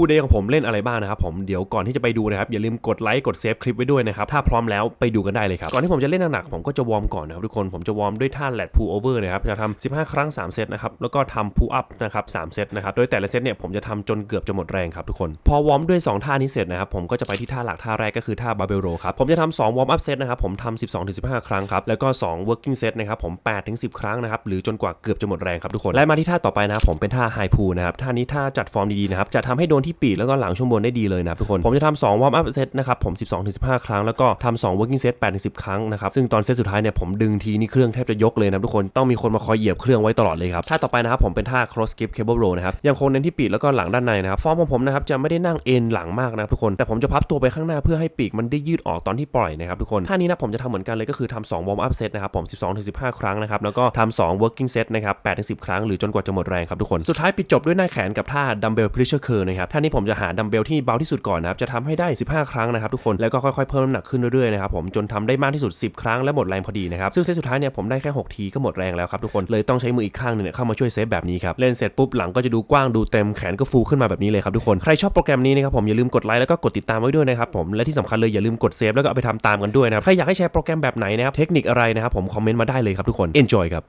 2 day ของผมเล่นอะไรบ้างนะครับผมเดี๋ยวก่อนที่จะไปดูนะครับอย่าลืมกดไลค์กดเซฟคลิปไว้ด้วยนะครับถ้าพร้อมแล้วไปดูกันได้เลยครับก่อนที่ผมจะเล่นหนักๆผมก็จะวอร์มก่อนนะครับทุกคนผมจะวอร์มด้วยท่าแลดพูโอเวอร์นะครับจะทำ15 ครั้ง 3 เซตนะครับแล้วก็ทำพูอัพนะครับ3เซตนะครับโดยแต่ละเซตเนี่ยผมจะทำจนเกือบจะหมดแรงครับทุกคนพอวอร์มด้วย 2 ท่านี้เสร็จนะครับผมก็จะไปที่ท่าหลักท่าแรกก็คือท่าบาร์เบลโรครับผมจะทำ2วอร์มอัพเซตนะครับผมทำ12ถึง15 ครั้งครับแล้วก็ 2 working set นะครับผม8ถึง10 ครั้งนะครับหรือจนกว่าเกือบจะหมดแรงครับทุกคนและมาที่ท่าต่อไปนะครับผมเป็นท่าไฮพูนะครับท่านี้ท่าจัดฟอร์มดีๆนะครับจะทำให้โดนทที่ปีกแล้วก็หลังช่วงบนได้ดีเลยนะทุกคน ผมจะทำ2วอร์มอัพเซตนะครับผม 12-15 ครั้งแล้วก็ทำ2 working set 8ถึง10 ครั้งนะครับซึ่งตอนเซตสุดท้ายเนี่ยผมดึงทีนี่เครื่องแทบจะยกเลยนะทุกคนต้องมีคนมาคอยเหยียบเครื่องไว้ตลอดเลยครับท่าต่อไปนะครับผมเป็นท่า cross skip cable row นะครับยังคงเน้นที่ปีกแล้วก็หลังด้านในนะครับฟอร์มของผมนะครับจะไม่ได้นั่งเอ็นหลังมากนะทุกคนแต่ผมจะพับตัวไปข้างหน้าเพื่อให้ปีกมันได้ยืดออกตอนที่ปล่อยนะครับทุกคนท่านี้นะผมจะทำเหมือนกันเลยก็คือทำ2 warm up set นะครับผม 12-15 ครั้งนะครับแล้วก็ทำ2 working set นะครับ8-10 ครั้งหรือจนกว่าจะหมดแรงครับทุกคนสุดท้ายปิดจบด้วยหน้าแขนกับท่า dumbbell pressure curl นะครับท่านี้ผมจะหาดัมเบลที่เบาที่สุดก่อนนะครับจะทำให้ได้ 15 ครั้งนะครับทุกคนแล้วก็ค่อยๆเพิ่มน้ำหนักขึ้นเรื่อยๆนะครับผมจนทำได้มากที่สุด 10 ครั้งและหมดแรงพอดีนะครับซึ่งเซตสุดท้ายเนี่ยผมได้แค่ 6 ทีก็หมดแรงแล้วครับทุกคนเลยต้องใช้มืออีกข้างหนึงเนี่ยเข้ามาช่วยเซฟแบบนี้ครับเล่นเสร็จปุ๊บหลังก็จะดูกว้างดูเต็มแขนก็ฟูขึ้นมาแบบนี้เลยครับทุกคนใครชอบโปรแกรมนี้นะครับผมอย่าลืมกดไลค์แล้วก็กดติดตามไว้ด้วยนะครับผมและที่สำคัญเลยอย่าลืมกดเซฟแล้วก็เอาไปทำตามกันด้วยนะครับใครอยากให้แชร์โปรแกรมแบบไหนนะครับเทคนิคอะไรนะครับผมคอมเมนต์มาได้เลยครับทุกคน enjoy ครับ